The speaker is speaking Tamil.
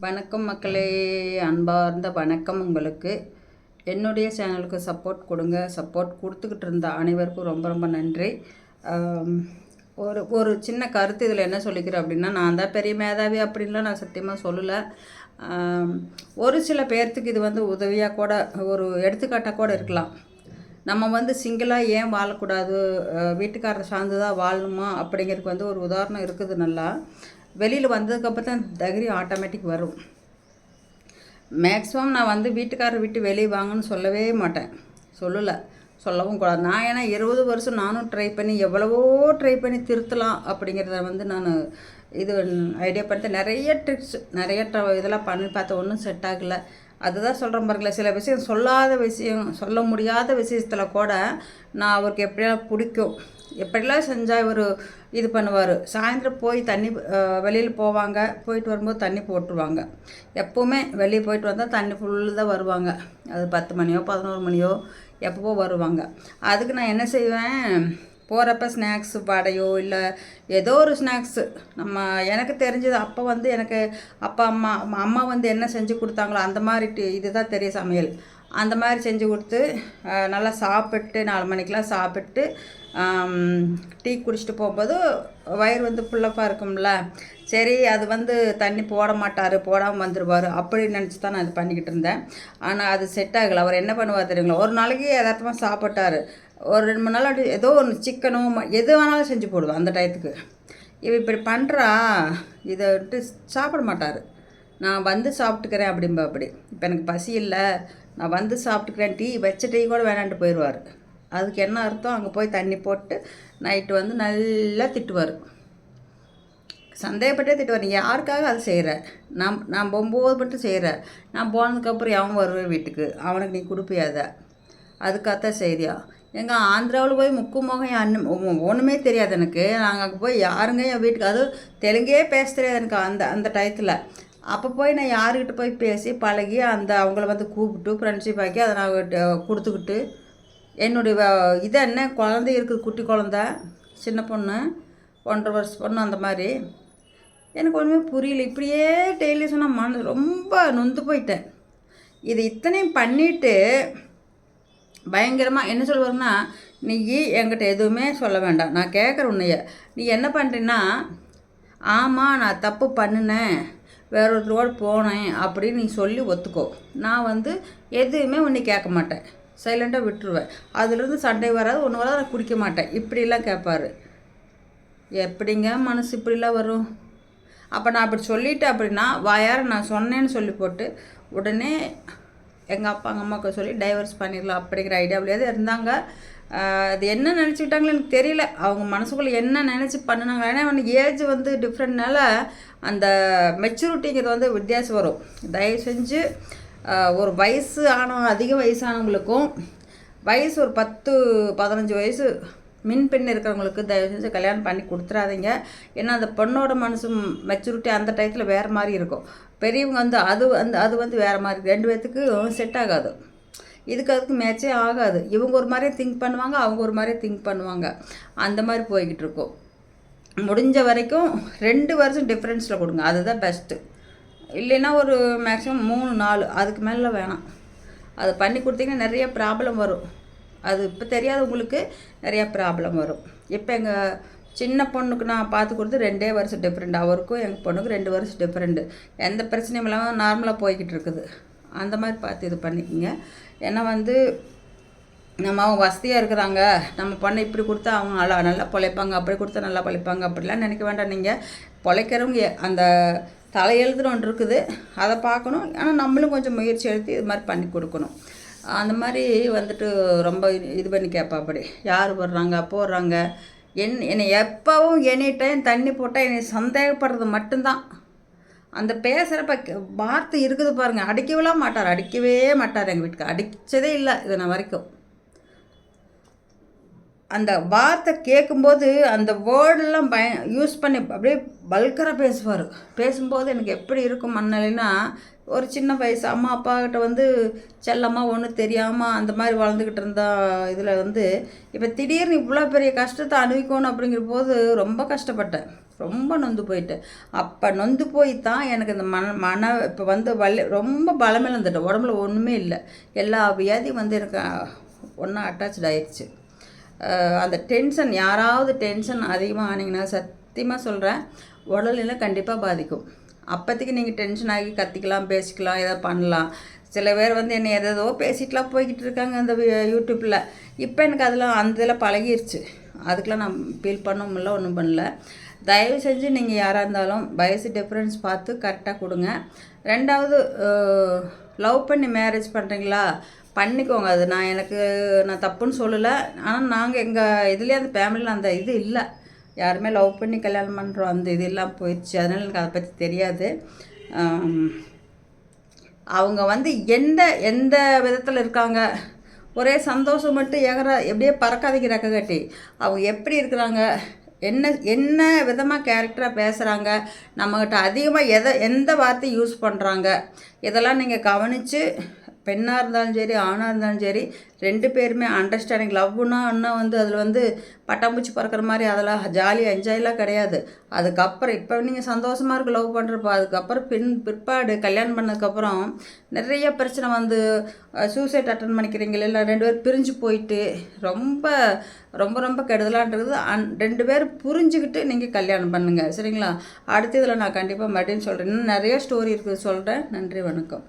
வணக்கம் மக்களே அன்பார்ந்த வணக்கம் உங்களுக்கு. என்னுடைய சேனலுக்கு சப்போர்ட் கொடுங்க. சப்போர்ட் கொடுத்துக்கிட்டு இருந்த அனைவருக்கும் ரொம்ப ரொம்ப நன்றி. ஒரு ஒரு சின்ன கருத்து இதில் என்ன சொல்லிக்கிறேன் அப்படின்னா நான் தான் பெரிய மேதாவி அப்படின்லாம் நான் சத்தியமாக சொல்லலை. ஒரு சில பேர்த்துக்கு இது வந்து உதவியாக கூட ஒரு எடுத்துக்காட்டாக கூட இருக்கலாம். நம்ம வந்து சிங்கிளாக ஏன் வாழக்கூடாது? வீட்டுக்காரரை சார்ந்து தான் வாழணுமா? அப்படிங்கிறதுக்கு வந்து ஒரு உதாரணம் இருக்குது நல்லா. வெளியில் வந்ததுக்கப்புறம் தான் தைரியம் ஆட்டோமேட்டிக் வரும். மேக்ஸிமம் நான் வந்து வீட்டுக்காரர் விட்டு வெளியே வாங்கன்னு சொல்லவே மாட்டேன். சொல்லலை. சொல்லவும் கூடாது. நான் ஏன்னா இருபது வருஷம் நானும் ட்ரை பண்ணி எவ்வளவோ ட்ரை பண்ணி திருத்தலாம் அப்படிங்கிறத வந்து நான் இது ஐடியா பண்ணிட்டு நிறைய ட்ரிக்ஸ் நிறைய ட்ர இதெல்லாம் பண்ணி பார்த்தேன் ஒன்றும் செட் ஆகலை. அதுதான் சொல்கிறேன் பாருங்களேன் சில விஷயம் சொல்லாத விஷயம் சொல்ல முடியாத விஷயத்தில் கூட நான் அவருக்கு எப்படியெல்லாம் பிடிக்கும் எப்படிலாம் செஞ்சால் இவர் இது பண்ணுவார்? சாயந்தரம் போய் தண்ணி வெளியில் போவாங்க போயிட்டு வரும்போது தண்ணி போட்டுருவாங்க. எப்போவுமே வெளியே போயிட்டு வந்தால் தண்ணி ஃபுல்லு தான் வருவாங்க. அது பத்து மணியோ பதினோரு மணியோ எப்போவோ வருவாங்க. அதுக்கு நான் என்ன செய்வேன் போகிறப்ப ஸ்நாக்ஸு வடையோ இல்லை ஏதோ ஒரு ஸ்நாக்ஸு. நம்ம எனக்கு தெரிஞ்சது அப்போ வந்து எனக்கு அப்பா அம்மா அம்மா- வந்து என்ன செஞ்சு கொடுத்தாங்களோ அந்த மாதிரி டி- இதுதான் தெரியும் சமையல். அந்த மாதிரி செஞ்சு கொடுத்து நல்லா சாப்பிட்டு நாலு மணிக்கெலாம் சாப்பிட்டு டீ குடிச்சிட்டு போகும்போது வயிறு வந்து ஃபுல்லப்பாக இருக்கும்ல. சரி அது வந்து தண்ணி போட மாட்டார் போடாமல் வந்துடுவார் அப்படி நினச்சி தான் நான் இது பண்ணிக்கிட்டு இருந்தேன். ஆனால் அது செட் ஆகலை. அவர் என்ன பண்ணுவார் தெரியுங்களா? ஒரு நாளைக்கு எதார்த்தமாக சாப்பிட்டாரு. ஒரு ரெண்டு மூணு நாள் அப்படி ஏதோ ஒன்று சிக்கனோ ம- எது வேணாலும் செஞ்சு போடுவேன் அந்த டயத்துக்கு. இவ இப்படி பண்ணுறா இதை விட்டு சாப்பிட மாட்டார். நான் வந்து சாப்பிட்டுக்கிறேன் அப்படிம்பா அப்படி. இப்போ எனக்கு பசி இல்லை நான் வந்து சாப்பிட்டுக்கிறேன் டீ வச்ச டீ கூட வேணான்ட்டு போயிடுவார் அதுக்கு என்ன அர்த்தம்? அங்கே போய் தண்ணி போட்டு நைட்டு வந்து நல்லா திட்டுவார். சந்தேகப்பட்டே திட்டுவார். நீ யாருக்காக அதை செய்கிற நான் நான் போகும்போது மட்டும் செய்கிற நான் போனதுக்கப்புறம் அவன் வருவேன் வீட்டுக்கு. அவனுக்கு நீ கொடுப்பியாத. அதுக்காகத்தான் செய்தியா? எங்கள் ஆந்திராவில் போய் முக்கு முகம் அண்ணன் ஒன்றுமே தெரியாது எனக்கு. நாங்கள் அங்கே போய் யாருங்க என் வீட்டுக்கு அதுவும் தெலுங்கே பேச தெரியாது எனக்கு அந்த அந்த டயத்தில் அப்போ போய் நான் யாருக்கிட்ட போய் பேசி பழகி அந்த அவங்கள வந்து கூப்பிட்டு ஃப்ரெண்ட்ஷிப் ஆக்கி அதை நான் கொடுத்துக்கிட்டு என்னுடைய இது என்ன குழந்தை இருக்குது குட்டி குழந்த சின்ன பொண்ணு ஒன்றரை வருஷம் பொண்ணு அந்த மாதிரி. எனக்கு ஒன்றுமே புரியல. இப்படியே டெய்லி சொன்னால் மனது ரொம்ப நொந்து போயிட்டேன். இது இத்தனையும் பண்ணிட்டு பயங்கரமாக என்ன சொல்லுவாருன்னா நீ என்கிட்ட எதுவுமே சொல்ல வேண்டாம். நான் கேட்குற உன்னைய. நீ என்ன பண்ணுறீன்னா ஆமாம் நான் தப்பு பண்ணினேன். வேற ஒருத்தரோட போனேன். அப்படின்னு நீ சொல்லி ஒத்துக்கோ. நான் வந்து எதுவுமே உன்னை கேட்க மாட்டேன். சைலண்ட்டாக விட்டுருவேன். அதுலேருந்து சண்டை வராது ஒன்று வராது நான் குடிக்க மாட்டேன். இப்படிலாம் கேட்பாரு. எப்படிங்க மனசு இப்படிலாம் வரும்? அப்போ நான் அப்படி சொல்லிட்டேன் அப்படின்னா வாயார நான் சொன்னேன்னு சொல்லி போட்டு உடனே எங்கள் அப்பா எங்கள் அம்மாவுக்கு சொல்லி டைவர்ஸ் பண்ணிடலாம் அப்படிங்கிற ஐடியாவிலேயே இருந்தாங்க. அது என்ன நினச்சிக்கிட்டாங்களோ எனக்கு தெரியல. அவங்க மனசுக்குள்ளே என்ன நினச்சி பண்ணினாங்க. ஏன்னா அவனுக்கு ஏஜ் வந்து டிஃப்ரெண்ட்னால அந்த மெச்சூரிட்டிங்கிறது வந்து வித்தியாசம் வரும். தயவு செஞ்சு ஒரு வயசு ஆன அதிக வயசானவங்களுக்கும் வயசு ஒரு பத்து பதினஞ்சு வயசு மின் பெண் இருக்கிறவங்களுக்கு தயவு செஞ்சு கல்யாணம் பண்ணி கொடுத்துறாதீங்க. ஏன்னா அந்த பெண்ணோட மனசு மெச்சூரிட்டி அந்த டயத்தில் வேறு மாதிரி இருக்கும். பெரியவங்க வந்து அது வந்து அது வந்து வேறு மாதிரி ரெண்டு பேர்த்துக்கு செட் ஆகாது. இதுக்கு அதுக்கு மேட்சே ஆகாது. இவங்க ஒரு மாதிரியே திங்க் பண்ணுவாங்க அவங்க ஒரு மாதிரியே திங்க் பண்ணுவாங்க. அந்த மாதிரி போய்கிட்டு இருக்கும். முடிஞ்ச வரைக்கும் ரெண்டு வருஷம் டிஃப்ரென்ஸில் கொடுங்க. அதுதான் பெஸ்ட்டு இல்லைன்னா ஒரு மேக்ஸிமம் மூணு நாலு. அதுக்கு மேலே வேணாம். அதை பண்ணி கொடுத்தீங்கன்னா நிறைய ப்ராப்ளம் வரும். அது இப்போ தெரியாது உங்களுக்கு ப்ராப்ளம் வரும். இப்போ எங்கள் சின்ன பொண்ணுக்கு நான் பார்த்து கொடுத்து ரெண்டே வருஷம் டிஃப்ரெண்ட் அவருக்கும் எங்கள் பொண்ணுக்கு ரெண்டு வருஷம் டிஃப்ரெண்ட்டு எந்த பிரச்சனையும் இல்லாமல் நார்மலாக போய்கிட்டு இருக்குது. அந்த மாதிரி பார்த்து இது பண்ணிக்கோங்க. ஏன்னா வந்து நம்ம அவங்க வசதியாக இருக்கிறாங்க. நம்ம பொண்ணை இப்படி கொடுத்தா அவங்க நல்லா நல்லா பொழைப்பாங்க. அப்படி கொடுத்தா நல்லா பிழைப்பாங்க. அப்படிலாம் நினைக்க வேண்டாம். நீங்கள் பொழைக்கிறவங்க அந்த தலையெழுதுன்னு ஒன்று இருக்குது. அதை பார்க்கணும். ஆனால் நம்மளும் கொஞ்சம் முயற்சி எடுத்து இது மாதிரி பண்ணி கொடுக்கணும். அந்த மாதிரி வந்துட்டு ரொம்ப இது- பண்ணி கேட்பா அப்படி. யார் வர்றாங்க போடுறாங்க. என் என்னை எப்போவும் எனி டைம் தண்ணி போட்டால் என்னை சந்தேகப்படுறது மட்டும்தான். அந்த பேசுகிறப்ப வார்த்தை இருக்குது பாருங்கள் அடிக்கவெல்லாம் மாட்டார். அடிக்கவே மாட்டார் எங்கள் வீட்டுக்கு. அடித்ததே இல்லை இது நான் வரைக்கும். அந்த வார்த்தை கேட்கும்போது அந்த வேர்டெல்லாம் பய யூஸ் பண்ணி அப்படியே பல்கராக பேசுவார். பேசும்போது எனக்கு எப்படி இருக்கும் மனநிலைன்னா ஒரு சின்ன வயசு அம்மா அப்பாக்கிட்ட வந்து செல்லம்மா ஒன்றும் தெரியாமல் அந்த மாதிரி வளர்ந்துக்கிட்டு இருந்தா இதில் வந்து இப்போ திடீர்னு இவ்வளோ பெரிய கஷ்டத்தை அனுபவிக்கணும் அப்படிங்கிற போது ரொம்ப கஷ்டப்பட்டேன். ரொம்ப நொந்து போயிட்டேன் அப்போ நொந்து போய் தான் எனக்கு இந்த மன மன இப்போ வந்து வலி ரொம்ப பலமிழந்துட்டேன். உடம்புல ஒன்றுமே இல்லை. எல்லா வியாதியும் வந்து எனக்கு ஒன்றா அட்டாச்சு ஆயிடுச்சு அந்த டென்ஷன் யாராவது டென்ஷன் அதிகமாக ஆனீங்கன்னா சத்தியமாக சொல்கிறேன் உடல்நிலை கண்டிப்பாக பாதிக்கும். அப்போதைக்கு நீங்கள் டென்ஷன் ஆகி கத்திக்கலாம் பேசிக்கலாம் எதோ பண்ணலாம். சில பேர் வந்து என்னை எதோ பேசிட்டுலாம் போய்கிட்டு இருக்காங்க அந்த யூடியூப்பில் இப்போ எனக்கு அதெல்லாம் அந்த இதில் பழகிருச்சு. அதுக்கெலாம் நான் ஃபீல் பண்ண முடியல ஒன்றும் பண்ணல. தயவு செஞ்சு நீங்கள் யாராக இருந்தாலும் வயசு டிஃப்ரென்ஸ் பார்த்து கரெக்டாக கொடுங்க. ரெண்டாவது லவ் பண்ணி மேரேஜ் பண்ணுறீங்களா பண்ணிக்கோங்க. அது நான் எனக்கு நான் தப்புன்னு சொல்லலை. ஆனால் நாங்கள் எங்கள் இதுலேயே அந்த ஃபேமிலியில் அந்த இது இல்லை. யாருமே லவ் பண்ணி கல்யாணம் பண்ணுறோம் அந்த இது எல்லாம் போயிடுச்சு அதனால் எனக்கு அதை பற்றி தெரியாது. அவங்க வந்து எந்த எந்த விதத்தில் இருக்காங்க? ஒரே சந்தோஷம் மட்டும் எகற எப்படியே பறக்காதீங்க ரெக்க கட்டி. அவங்க எப்படி இருக்கிறாங்க? என்ன என்ன விதமாக கேரக்டராக பேசுகிறாங்க நம்மக்கிட்ட அதிகமாக எதை எந்த வார்த்தை யூஸ் பண்ணுறாங்க இதெல்லாம் நீங்கள் கவனித்து பெண்ணாக இருந்தாலும் சரி ஆணாக இருந்தாலும் சரி ரெண்டு பேருமே அண்டர்ஸ்டாண்டிங் லவ்னா இன்னும் வந்து அதில் வந்து பட்டாம்பூச்சி பறக்கிற மாதிரி அதெல்லாம் ஜாலியாக என்ஜாய்லாம் கிடையாது. அதுக்கப்புறம் இப்போ நீங்கள் சந்தோஷமாக இருக்கு லவ் பண்ணுறப்போ அதுக்கப்புறம் பின் பிற்பாடு கல்யாணம் பண்ணதுக்கப்புறம் நிறைய பிரச்சனை வந்து சூசைட் அட்டன் பண்ணிக்கிறீங்களே இல்லை ரெண்டு பேர் பிரிஞ்சு போயிட்டு ரொம்ப ரொம்ப ரொம்ப கெடுதலான்றது அன் ரெண்டு பேர் புரிஞ்சுக்கிட்டு நீங்கள் கல்யாணம் பண்ணுங்கள் சரிங்களா? அடுத்த இதில் நான் கண்டிப்பாக மறுபடியும் சொல்கிறேன் இன்னும் நிறைய ஸ்டோரி இருக்குது. சொல்கிறேன் நன்றி வணக்கம்.